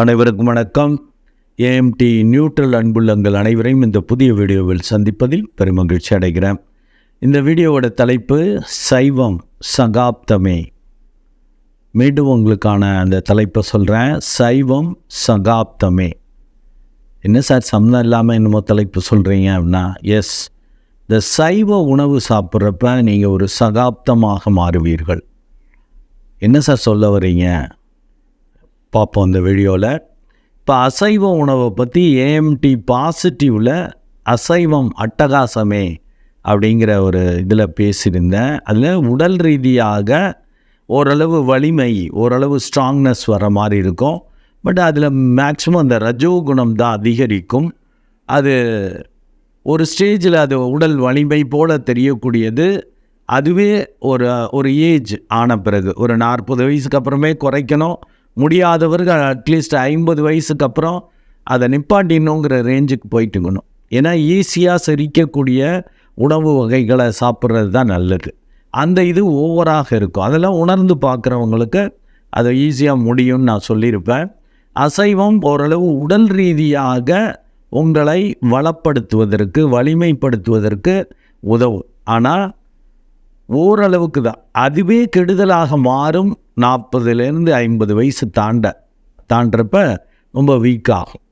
அனைவருக்கும் வணக்கம். AMD neutral அன்புள்ளங்கள் அனைவரையும் இந்த புதிய வீடியோவில் சந்திப்பதில் பெருமகிழ்ச்சி அடைகிறேன். இந்த வீடியோவோட தலைப்பு சைவம் சகாப்தமே. மீண்டும் உங்களுக்கான அந்த தலைப்பை சொல்கிறேன் சைவம் சகாப்தமே. என்ன சார் சம்மந்தம் இல்லாமல் என்னமோ தலைப்பு சொல்கிறீங்க அப்படின்னா எஸ் இந்த சைவ உணவு சாப்பிட்றப்ப நீங்கள் ஒரு சகாப்தமாக மாறுவீர்கள். என்ன சார் சொல்ல வரீங்க பார்ப்போம் இந்த வீடியோவில் இப்போ அசைவ உணவை பற்றி ஏஎம்டி பாசிட்டிவில் அசைவம் அட்டகாசமே அப்படிங்கிற ஒரு இதில் பேசியிருந்தேன். அதில் உடல் ரீதியாக ஓரளவு வலிமை ஓரளவு ஸ்ட்ராங்னஸ் வர மாதிரி இருக்கும். பட் அதில் மேக்ஸிமம் அந்த ரஜோ குணம் தான் அதிகரிக்கும். அது ஒரு ஸ்டேஜில் அது உடல் வலிமை போல தெரியக்கூடியது. அதுவே ஒரு ஒரு ஏஜ் ஆன பிறகு ஒரு நாற்பது வயசுக்கு அப்புறமே குறைக்கணும். முடியாதவர்கள் அட்லீஸ்ட் ஐம்பது வயசுக்கு அப்புறம் அதை நிப்பாட்டினுங்கிற ரேஞ்சுக்கு போயிட்டுக்கணும். ஏன்னா ஈஸியாக செரிக்கக்கூடிய உணவு வகைகளை சாப்பிட்றது தான் நல்லது. அந்த இது ஓவராக இருக்கும். அதெல்லாம் உணர்ந்து பார்க்குறவங்களுக்கு அதை ஈஸியாக முடியும்னு நான் சொல்லியிருப்பேன். அசைவம் ஓரளவு உடல் ரீதியாக உங்களை வளப்படுத்துவதற்கு வலிமைப்படுத்துவதற்கு உதவும். ஆனால் ஓரளவுக்கு தான் அதுவே கெடுதலாக மாறும் நாற்பதுலேருந்து ஐம்பது வயசு தாண்ட தாண்டுறப்ப ரொம்ப வீக் ஆகும்.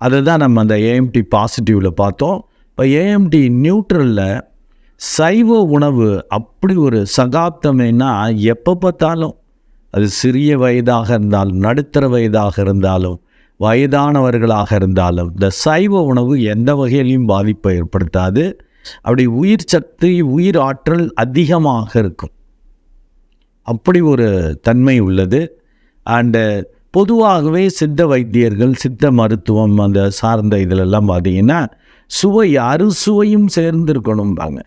அதுதான் நம்ம அந்த ஏஎம்டி பாசிட்டிவில் பார்த்தோம். இப்போ ஏஎம்டி நியூட்ரலில் சைவ உணவு அப்படி ஒரு சகாப்தமேனா எப்போ பார்த்தாலும் அது சிறிய வயதாக இருந்தாலும் நடுத்தர வயதாக இருந்தாலும் வயதானவர்களாக இருந்தாலும் இந்த சைவ உணவு எந்த வகையிலையும் பாதிப்பை ஏற்படுத்தாது. அப்படி உயிர் சக்தி உயிர் ஆற்றல் அதிகமாக இருக்கும். அப்படி ஒரு தன்மை உள்ளது. அண்டு பொதுவாகவே சித்த வைத்தியர்கள் சித்த மருத்துவம் அந்த சார்ந்த இதிலெல்லாம் பார்த்தீங்கன்னா சுவை அறுசுவையும் சேர்ந்திருக்கணும்பாங்க.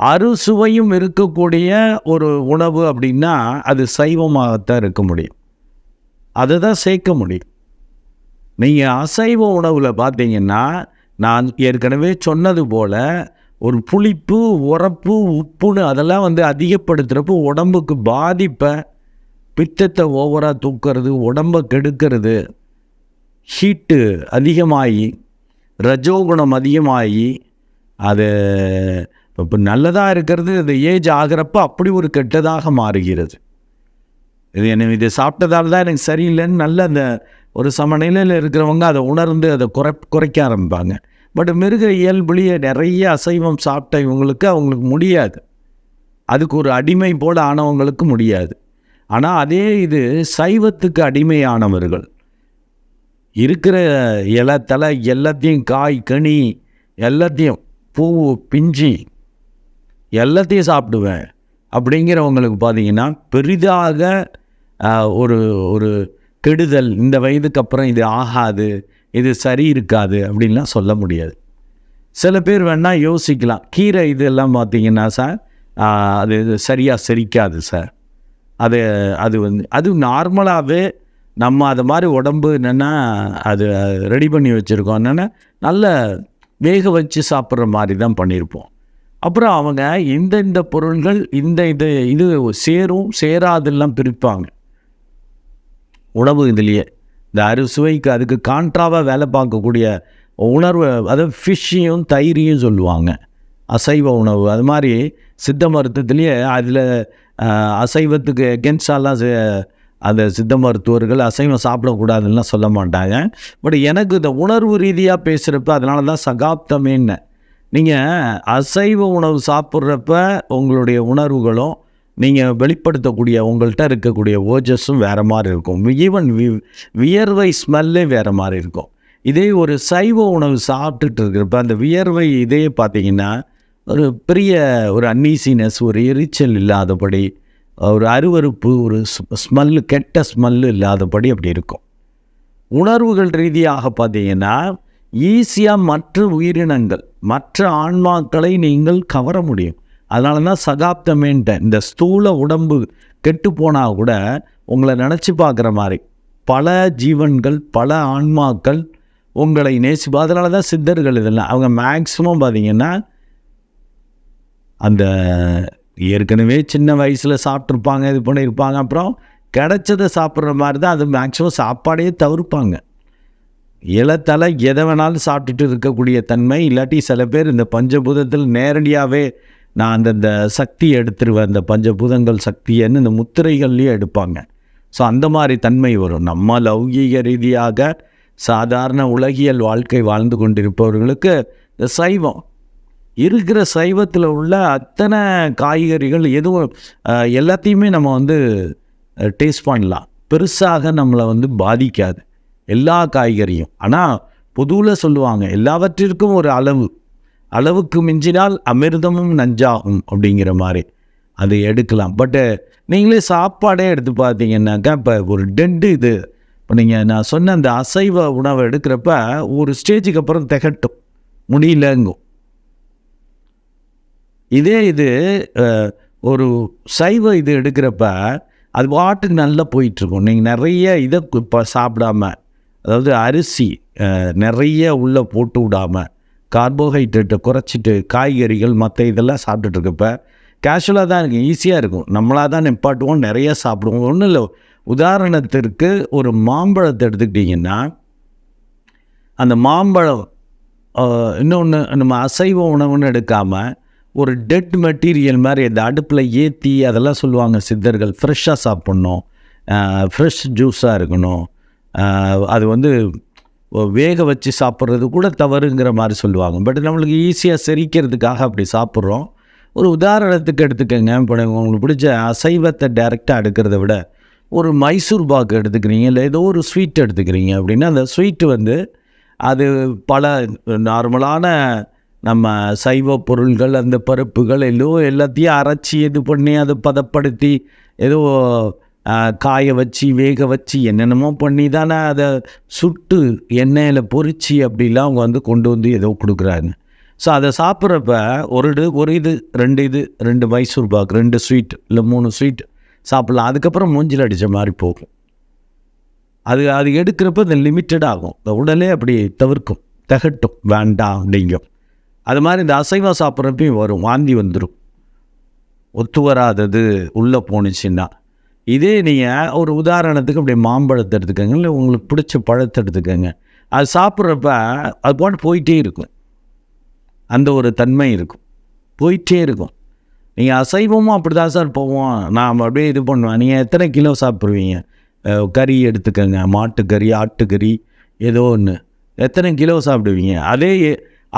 அறுசுவையும் இருக்கக்கூடிய ஒரு உணவு அப்படின்னா அது சைவமாகத்தான் இருக்க முடியும். அதை தான் சேர்க்க முடியும். நீங்கள் அசைவ உணவில் பார்த்தீங்கன்னா நான் ஏற்கனவே சொன்னது போல் ஒரு புளிப்பு உரப்பு உப்புன்னு அதெல்லாம் வந்து அதிகப்படுத்துகிறப்போ உடம்புக்கு பாதிப்பை பித்தத்தை ஓவராக தூக்கிறது உடம்பை கெடுக்கிறது ஹீட்டு அதிகமாகி ரஜோகுணம் அதிகமாகி அது இப்போ நல்லதாக இருக்கிறது அது ஏஜ் ஆகிறப்ப அப்படி ஒரு கெட்டதாக மாறுகிறது. இது எனக்கு இது சாப்பிட்டதால் தான் எனக்கு சரியில்லைன்னு நல்ல அந்த ஒரு சமநிலையில் இருக்கிறவங்க அதை உணர்ந்து அதை குறை குறைக்க ஆரம்பிப்பாங்க. பட் மிருக இயல்புலேயே நிறைய அசைவம் சாப்பிட்ட இவங்களுக்கு அவங்களுக்கு முடியாது. அதுக்கு ஒரு அடிமை போல் ஆனவங்களுக்கு முடியாது. ஆனால் அதே இது சைவத்துக்கு அடிமையானவர்கள். இருக்கிற இலை தலை எல்லாத்தையும் காய் கனி எல்லாத்தையும் பூ பிஞ்சி எல்லாத்தையும் சாப்பிடுவேன். அப்படிங்கிறவங்களுக்கு பார்த்தீங்கன்னா பெரிதாக ஒரு ஒரு கெடுதல் இந்த வயதுக்கு அப்புறம் இது ஆகாது இது சரி இருக்காது அப்படின்லாம் சொல்ல முடியாது. சில பேர் வேணால் யோசிக்கலாம். கீரை இதெல்லாம் பார்த்தீங்கன்னா சார் அது சரியாக செரிக்காது சார். அது அது வந்து அது நார்மலாகவே நம்ம அது மாதிரி உடம்பு என்னென்னா அது ரெடி பண்ணி வச்சுருக்கோம். என்னென்னா நல்ல வேக வச்சு சாப்பிட்ற மாதிரி தான் பண்ணியிருப்போம். அப்புறம் அவங்க இந்த இந்த பொருள்கள் இந்த இது இது சேரும் சேராதெல்லாம் பிரிப்பாங்க. உணவு இதுலேயே இந்த அறுசுவைக்கு அதுக்கு கான்ட்ராவாக வேலை பார்க்கக்கூடிய உணர்வு அதாவது ஃபிஷ்ஷையும் தயிரையும் சொல்லுவாங்க. அசைவ உணவு. அது மாதிரி சித்த மருத்துவத்திலேயே அதில் அசைவத்துக்கு எகென்ஸ்டாலாம் அந்த சித்த மருத்துவர்கள் அசைவம் சாப்பிடக்கூடாதுன்னா சொல்ல மாட்டாங்க. பட் எனக்கு இந்த உணர்வு ரீதியாக பேசுகிறப்ப அதனால தான் சகாப்தமேன்னு. நீங்கள் அசைவ உணவு சாப்பிட்றப்ப உங்களுடைய உணர்வுகளும் நீங்கள் வெளிப்படுத்தக்கூடிய உங்கள்கிட்ட இருக்கக்கூடிய ஓஜஸும் வேறு மாதிரி இருக்கும். ஈவன் வி வியர்வை ஸ்மெல்லே வேறு மாதிரி இருக்கும். இதே ஒரு சைவ உணவு சாப்பிட்டுட்டு இருக்கிறப்ப அந்த வியர்வை இதே பார்த்தீங்கன்னா ஒரு பெரிய ஒரு அன்னீசினஸ் ஒரு எரிச்சல் இல்லாதபடி ஒரு அருவருப்பு ஒரு ஸ்மெல்லு கெட்ட ஸ்மெல்லு இல்லாதபடி அப்படி இருக்கும். உணர்வுகள் ரீதியாக பார்த்தீங்கன்னா ஈஸியாக மற்ற உயிரினங்கள் மற்ற ஆன்மாக்களை நீங்கள் கவர முடியும். அதனால தான் சகாப்தமேன்ட்டேன் இந்த ஸ்தூல உடம்பு கெட்டு போனால் கூட உங்களை நினச்சி பார்க்குற மாதிரி பல ஜீவன்கள் பல ஆன்மாக்கள் உங்களை நேசிப்பா அதனால தான் சித்தர்கள் இதெல்லாம். அவங்க மேக்ஸிமம் பார்த்திங்கன்னா அந்த ஏற்கனவே சின்ன வயசில் சாப்பிட்ருப்பாங்க இது பண்ணியிருப்பாங்க. அப்புறம் கிடைச்சதை சாப்பிட்ற மாதிரி தான் அது மேக்ஸிமம் சாப்பாடையே தவிர்ப்பாங்க. இலத்தலை எதை வேணாலும் சாப்பிட்டுட்டு இருக்கக்கூடிய தன்மை இல்லாட்டி சில பேர் இந்த பஞ்சபூதத்தில் நேரடியாகவே நான் அந்தந்த சக்தி எடுத்துருவேன் அந்த பஞ்சபூதங்கள் சக்தியன்னு இந்த முத்திரைகள்லேயே எடுப்பாங்க. ஸோ அந்த மாதிரி தன்மை வரும். நம்ம லௌகீக ரீதியாக சாதாரண உலகியல் வாழ்க்கை வாழ்ந்து கொண்டிருப்பவர்களுக்கு இந்த சைவம் இருக்கிற சைவத்தில் உள்ள அத்தனை காய்கறிகள் எதுவும் எல்லாத்தையுமே நம்ம வந்து டேஸ்ட் பண்ணலாம். பெருசாக நம்மளை வந்து பாதிக்காது. எல்லா காய்கறியும். ஆனால் பொதுவில் சொல்லுவாங்க எல்லாவற்றிற்கும் ஒரு அளவு. அளவுக்கு மிஞ்சினால் அமிர்தமும் நஞ்சாகும் அப்படிங்கிற மாதிரி அதை எடுக்கலாம். பட்டு நீங்களே சாப்பாடே எடுத்து பார்த்தீங்கன்னாக்கா இப்போ ஒரு டெட்டு இது. இப்போ நீங்கள் நான் சொன்ன அந்த அசைவ உணவை எடுக்கிறப்ப ஒரு ஸ்டேஜுக்கு அப்புறம் திகட்டும். முடியலங்கும். இதே இது ஒரு சைவ இது எடுக்கிறப்ப அது பாட்டுக்கு நல்லா போயிட்டுருக்கும். நீங்கள் நிறைய இதை இப்போ சாப்பிடாம அதாவது அரிசி நிறைய உள்ளே போட்டு விடாமல் கார்போஹைட்ரேட்டை குறைச்சிட்டு காய்கறிகள் மற்ற இதெல்லாம் சாப்பிட்டுட்டு இருக்கப்ப கேஷுவலாக தான் இருக்கும் ஈஸியாக இருக்கும். நம்மளாக தான் நிப்பாட்டுவோம். நிறைய சாப்பிடுவோம். ஒன்றும் இல்லை. உதாரணத்திற்கு ஒரு மாம்பழத்தை எடுத்துக்கிட்டிங்கன்னா அந்த மாம்பழம் இன்னொன்று நம்ம அசைவ உணவுன்னு எடுக்காமல் ஒரு டெட் மெட்டீரியல் மாதிரி இந்த அடுப்பில் ஏற்றி அதெல்லாம் சொல்லுவாங்க சித்தர்கள். ஃப்ரெஷ்ஷாக சாப்பிட்ணும். ஃப்ரெஷ் ஜூஸாக இருக்கணும். அது வந்து வேக வச்சு சாப்பிட்றது கூட தவறுங்கிற மாதிரி சொல்லுவாங்க. பட் நம்மளுக்கு ஈஸியாக செரிக்கிறதுக்காக அப்படி சாப்பிட்றோம். ஒரு உதாரணத்துக்கு எடுத்துக்கங்க. இப்போ உங்களுக்கு பிடிச்ச அசைவத்தை டைரெக்டாக எடுக்கிறத விட ஒரு மைசூர் பாக்கு எடுத்துக்கிறீங்க இல்லை ஏதோ ஒரு ஸ்வீட் எடுத்துக்கிறீங்க அப்படின்னா அந்த ஸ்வீட்டு வந்து அது பல நார்மலான நம்ம சைவ பொருள்கள் அந்த பருப்புகள் எல்லோ எல்லாத்தையும் அரைச்சி இது பண்ணி அதை பதப்படுத்தி ஏதோ காய வச்சு வேக வச்சு என்னென்னமோ பண்ணி தானே அதை சுட்டு எண்ணெயில் பொறிச்சு அப்படிலாம் அவங்க வந்து கொண்டு வந்து ஏதோ கொடுக்குறாங்க ஸோ அதை சாப்பிட்றப்ப ஒரு இது ஒரு இது ரெண்டு இது ரெண்டு மைசூர் பாக் ரெண்டு ஸ்வீட் இல்லை மூணு ஸ்வீட் சாப்பிட்லாம். அதுக்கப்புறம் மூஞ்சில் அடித்த மாதிரி போகும். அது அது எடுக்கிறப்ப அது லிமிட்டட் ஆகும். இந்த உடலே அப்படி தவிர்க்கும். தகட்டும். வேண்டாம் அப்படிங்கும் அது மாதிரி இந்த அசைவம் சாப்பிட்றப்பையும் வரும். வாந்தி வந்துடும் ஒத்து வராதது உள்ளே போணுச்சுன்னா. இதே நீங்கள் ஒரு உதாரணத்துக்கு அப்படி மாம்பழத்தை எடுத்துக்கோங்க இல்லை உங்களுக்கு பிடிச்ச பழத்தை எடுத்துக்கோங்க. அது சாப்பிட்றப்ப அது பாட்டு போயிட்டே இருக்கும். அந்த ஒரு தன்மை இருக்கும். போயிட்டே இருக்கும். நீங்கள் அசைவமும் அப்படி தான் சார் போவோம். நான் அப்படியே இது பண்ணுவேன் நீங்கள் எத்தனை கிலோ சாப்பிடுவீங்க? கறி எடுத்துக்கோங்க. மாட்டுக்கறி ஆட்டுக்கறி ஏதோ ஒன்று எத்தனை கிலோ சாப்பிடுவீங்க? அதே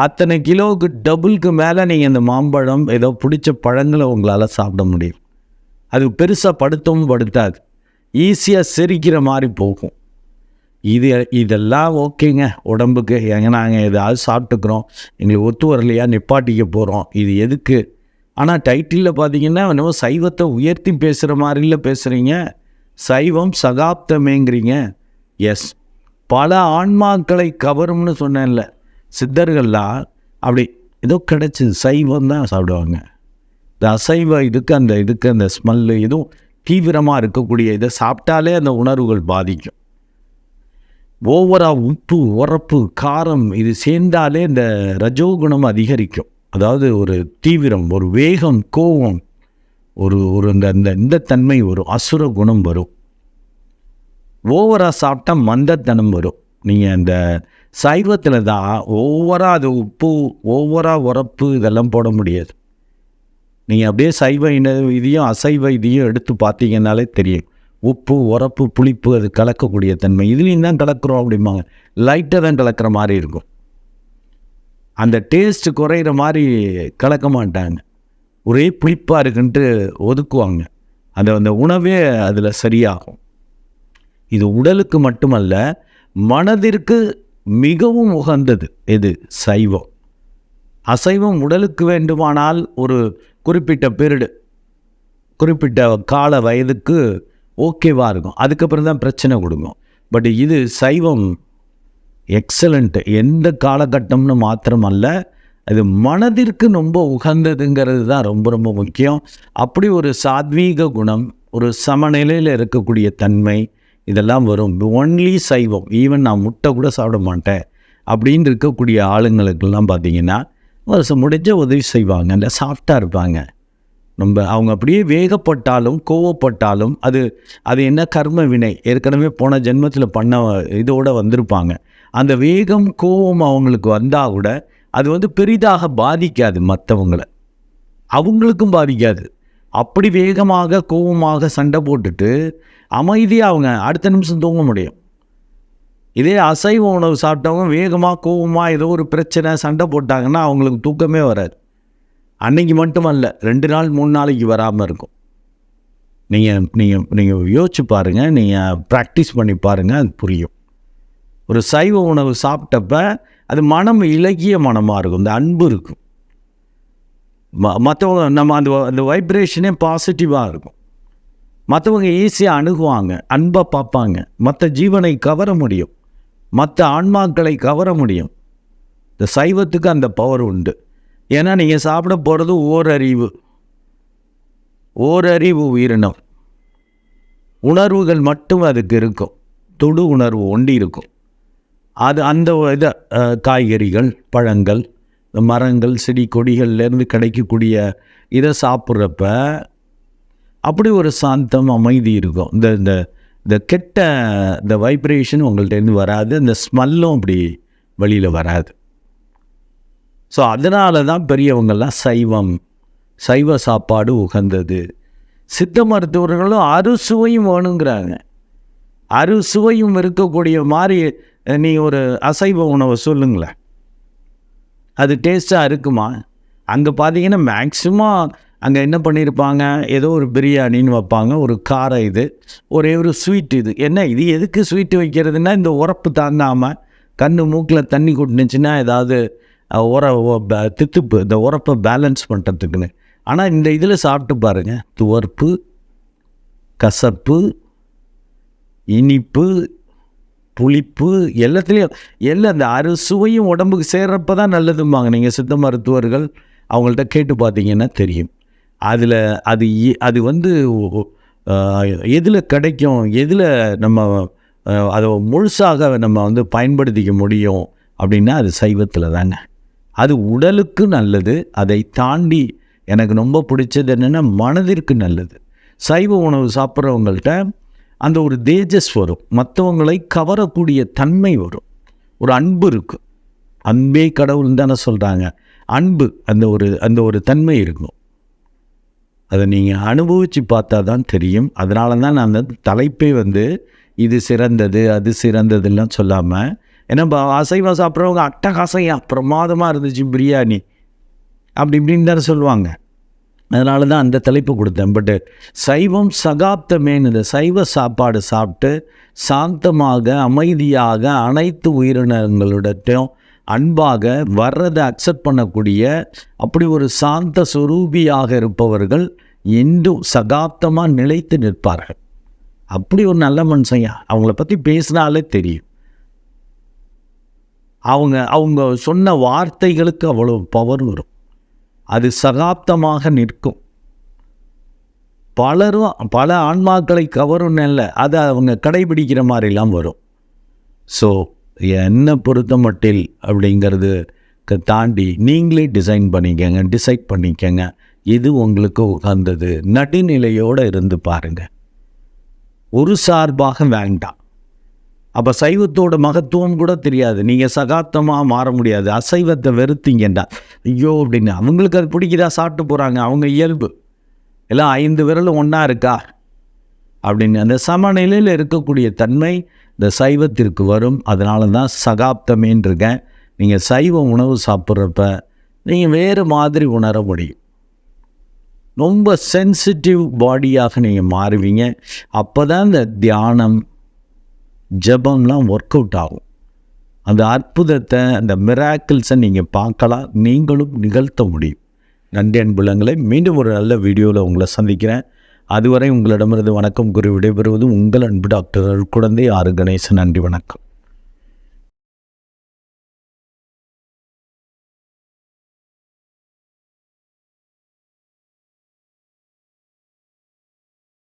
அத்தனை கிலோவுக்கு டபுளுக்கு மேலே நீங்கள் இந்த மாம்பழம் ஏதோ பிடிச்ச பழங்களை உங்களால் சாப்பிட முடியும். அது பெருசாக படுத்தவும் படுத்தாது. ஈஸியாக செரிக்கிற மாதிரி போகும். இது இதெல்லாம் ஓகேங்க. உடம்புக்கு ஏங்க நாங்கள் எதாவது சாப்பிட்டுக்கிறோம். எங்களுக்கு ஒத்து வரலையா நிப்பாட்டிக்க போகிறோம் இது எதுக்கு? ஆனால் டைட்டிலில் பார்த்தீங்கன்னா நம்ம சைவத்தை உயர்த்தி பேசுகிற மாதிரில பேசுகிறீங்க சைவம் சகாப்தமேங்கிறீங்க. எஸ் பல ஆன்மாக்களை கவரும்னு சொன்னேன்ல. சித்தர்கள்லாம் அப்படி ஏதோ கிடச்சிது. சைவம் தான் சாப்பிடுவாங்க. இந்த அசைவ இதுக்கு அந்த இதுக்கு அந்த ஸ்மெல்லு இதுவும் தீவிரமாக இருக்கக்கூடிய இதை சாப்பிட்டாலே அந்த உணர்வுகள் பாதிக்கும். ஓவராக உப்பு உரப்பு காரம் இது சேர்ந்தாலே இந்த ரஜோகுணம் அதிகரிக்கும். அதாவது ஒரு தீவிரம் ஒரு வேகம் கோபம் ஒரு ஒரு இந்த இந்த இந்த தன்மை வரும் அசுர குணம் வரும். ஓவராக சாப்பிட்டா மந்தத்தனம் வரும். நீங்கள் அந்த சைவத்தில் தான் ஓவராக அது உப்பு ஓவராக உரப்பு இதெல்லாம் போட முடியாது. நீங்கள் அப்படியே சைவ இன இதையும் அசைவ இதையும் எடுத்து பார்த்தீங்கன்னாலே தெரியும். உப்பு உரப்பு புளிப்பு அது கலக்கக்கூடிய தன்மை. இதுலேயும் தான் கலக்கிறோம் அப்படிம்பாங்க. லைட்டாக தான் கலக்கிற மாதிரி இருக்கும். அந்த டேஸ்ட் குறையிற மாதிரி கலக்க மாட்டாங்க. ஒரே புளிப்பாக இருக்குன்ட்டு ஒதுக்குவாங்க. அந்த அந்த உணவே அதில் சரியாகும். இது உடலுக்கு மட்டுமல்ல மனதிற்கு மிகவும் உகந்தது. இது சைவம். அசைவம் உடலுக்கு வேண்டுமானால் ஒரு குறிப்பிட்ட பீரியடு குறிப்பிட்ட கால வயதுக்கு ஓகேவாக இருக்கும். அதுக்கப்புறம் தான் பிரச்சனை கொடுக்கும். பட் இது சைவம் எக்ஸலண்ட்டு எந்த காலகட்டம்னு மாத்திரமல்ல அது மனதிற்கு ரொம்ப உகந்ததுங்கிறது தான் ரொம்ப ரொம்ப முக்கியம். அப்படி ஒரு சாத்வீக குணம் ஒரு சமநிலையில் இருக்கக்கூடிய தன்மை இதெல்லாம் வரும். ஒன்லி சைவம். ஈவன் நான் முட்டை கூட சாப்பிட மாட்டேன். அப்படின்னு இருக்கக்கூடிய ஆளுங்களுக்கெல்லாம் பார்த்திங்கன்னா வருஷம் முடிஞ்ச உதவி செய்வாங்க. இல்லை சாஃப்டாக இருப்பாங்க. நம்ம அவங்க அப்படியே வேகப்பட்டாலும் கோவப்பட்டாலும் அது அது என்ன கர்ம வினை? ஏற்கனவே போன ஜென்மத்தில் பண்ண இதோடு வந்திருப்பாங்க. அந்த வேகம் கோபம் அவங்களுக்கு வந்தால் கூட அது வந்து பெரிதாக பாதிக்காது மற்றவங்களை அவங்களுக்கும் பாதிக்காது. அப்படி வேகமாக கோபமாக சண்டை போட்டுட்டு அமைதியாக அவங்க அடுத்த நிமிஷம் தூங்க முடியும். இதே அசைவ உணவு சாப்பிட்டவங்க வேகமாக கோவமாக ஏதோ ஒரு பிரச்சனை சண்டை போட்டாங்கன்னா அவங்களுக்கு தூக்கமே வராது. அன்னைக்கு மட்டுமல்ல ரெண்டு நாள் மூணு நாளைக்கு வராமல் இருக்கும். நீங்கள் நீங்கள் நீங்கள் யோசிச்சு பாருங்கள் நீங்கள் ப்ராக்டிஸ் பண்ணி பாருங்கள் அது புரியும். ஒரு சைவ உணவு சாப்பிட்டப்ப அது மனம் இலக்கிய மனமாக இருக்கும் இந்த அன்பு இருக்கும். ம மற்றவங்க நம்ம அந்த அந்த வைப்ரேஷனே பாசிட்டிவாக இருக்கும். மற்றவங்க ஈஸியாக அணுகுவாங்க அன்பை பார்ப்பாங்க மற்ற ஜீவனை கவர முடியும். மற்ற ஆன்மாக்களை கவர முடியும். இந்த சைவத்துக்கு அந்த பவர் உண்டு. ஏன்னா நீங்கள் சாப்பிட போகிறது ஓரறிவு. ஓரறிவு உயிரினம். உணர்வுகள் மட்டும் அதுக்கு இருக்கும். தொடு உணர்வு ஒண்டி இருக்கும். அது அந்த இதை காய்கறிகள் பழங்கள் மரங்கள் செடி கொடிகள்லேருந்து கிடைக்கக்கூடிய இதை சாப்பிட்றப்ப அப்படி ஒரு சாந்தம் அமைதி இருக்கும். இந்த இந்த இந்த கெட்ட இந்த வைப்ரேஷன் உங்கள்கிட்டேருந்து வராது. இந்த ஸ்மெல்லும் அப்படி வெளியில் வராது. ஸோ அதனால தான் பெரியவங்கள்லாம் சைவம் சைவ சாப்பாடு உகந்தது. சித்த மருத்துவர்களும் அறுசுவையும் வேணுங்கிறாங்க. அறுசுவையும் இருக்கக்கூடிய மாதிரி நீ ஒரு அசைவ உணவை சொல்லுங்களேன். அது டேஸ்ட்டாக இருக்குமா? அங்கே பார்த்தீங்கன்னா மேக்சிமம் அங்கே என்ன பண்ணியிருப்பாங்க ஏதோ ஒரு பிரியாணின்னு வைப்பாங்க. ஒரு காரம் இது. ஒரே ஒரு ஸ்வீட் இது. என்ன இது? எதுக்கு ஸ்வீட்டு வைக்கிறதுனா இந்த உரப்பு தாங்காமல் கண்ணு மூக்கில் தண்ணி கொட்டுனுச்சுன்னா ஏதாவது உர தித்துப்பு இந்த உரப்பை பேலன்ஸ் பண்ணுறதுக்குன்னு ஆனால் இந்த இதில் சாப்பிட்டு பாருங்கள் துவர்ப்பு கசப்பு இனிப்பு புளிப்பு எல்லாத்துலேயும் எல்லாம் இந்த அறுசுவையும் உடம்புக்கு சேர்றப்ப தான் நல்லதும்பாங்க. நீங்கள் சித்த மருத்துவர்கள் அவங்கள்ட்ட கேட்டு பார்த்தீங்கன்னா தெரியும். அதில் அது அது வந்து எதில் கிடைக்கும் எதில் நம்ம அதை முழுசாக நம்ம வந்து பயன்படுத்திக்க முடியும் அப்படின்னா அது சைவத்தில் தாங்க. அது உடலுக்கு நல்லது அதை தாண்டி எனக்கு ரொம்ப பிடிச்சது என்னென்னா மனதிற்கு நல்லது. சைவ உணவு சாப்பிட்றவங்கள்ட்ட அந்த ஒரு தேஜஸ் வரும். மற்றவங்களை கவரக்கூடிய தன்மை வரும். ஒரு அன்பு இருக்கும். அன்பே கடவுள்னு தானே சொல்கிறாங்க அன்பு அந்த ஒரு அந்த ஒரு தன்மை இருக்கும். அதை நீங்கள் அனுபவித்து பார்த்தா தான் தெரியும். அதனால தான் நான் அந்த தலைப்பே வந்து இது சிறந்தது அது சிறந்ததுலாம் சொல்லாமல் ஏன்னா அசைவம் சாப்பிட்றவங்க அட்டகாசையா பிரமாதமாக இருந்துச்சு பிரியாணி. அப்படி இப்படின்னு தானே சொல்லுவாங்க. அதனால தான் அந்த தலைப்பு கொடுத்தேன். பட்டு சைவம் சகாப்தமேன்னு இந்த சைவ சாப்பாடு சாப்பிட்டு சாந்தமாக அமைதியாக அனைத்து உயிரினங்களிடத்தையும் அன்பாக வர்றதை அக்செப்ட் பண்ணக்கூடிய அப்படி ஒரு சாந்த சுரூபியாக இருப்பவர்கள் என்றும் சகாப்தமாக நிலைத்து நிற்பார்கள். அப்படி ஒரு நல்ல மனுஷங்க அவங்கள பற்றி பேசினாலே தெரியும். அவங்க அவங்க சொன்ன வார்த்தைகளுக்கு அவ்வளோ பவர் வரும். அது சகாப்தமாக நிற்கும். பலரும் பல ஆன்மாக்களை கவரும் இல்லை அது அவங்க கடைபிடிக்கிற மாதிரிலாம் வரும். ஸோ என்னை பொறுத்த மட்டில் அப்படிங்கிறது தாண்டி நீங்களே டிசைன் பண்ணிக்கங்க டிசைட் பண்ணிக்கங்க. இது உங்களுக்கு உகந்தது. நடுநிலையோடு இருந்து பாருங்கள் ஒரு சார்பாக வேண்டாம் அப்போ சைவத்தோட மகத்துவம் கூட தெரியாது. நீங்கள் சகாப்தமாக மாற முடியாது. அசைவத்தை வெறுத்தீங்கண்டா ஐயோ அப்படின்னு. அவங்களுக்கு அது பிடிக்குதா? சாப்பிட்டு போகிறாங்க அவங்க இயல்பு. எல்லாம் ஐந்து விரலும் ஒன்றா இருக்கா? அப்படின்னு. அந்த சமநிலையில் இருக்கக்கூடிய தன்மை இந்த சைவத்திற்கு வரும். அதனால தான் சகாப்தமேன்னு இருக்கேன். நீங்கள் சைவ உணவு சாப்பிட்றப்ப நீங்கள் வேறு மாதிரி உணர முடியும். ரொம்ப சென்சிட்டிவ் பாடியாக நீங்கள் மாறுவீங்க. அப்போ தான் இந்த தியானம் ஜெபம்லாம் ஒர்க் அவுட் ஆகும். அந்த அற்புதத்தை அந்த மிராக்கிள்ஸை நீங்கள் பார்க்கலாம். நீங்களும் நிகழ்த்த முடியும். நன்றி அன்புலங்களை மீண்டும் ஒரு நல்ல வீடியோவில் உங்களை சந்திக்கிறேன். அதுவரை உங்களிடமிருந்து வணக்கம் கூறி விடைபெறுவது உங்கள் அன்பு டாக்டர் குழந்தை ஆறு கணேசன். நன்றி வணக்கம்.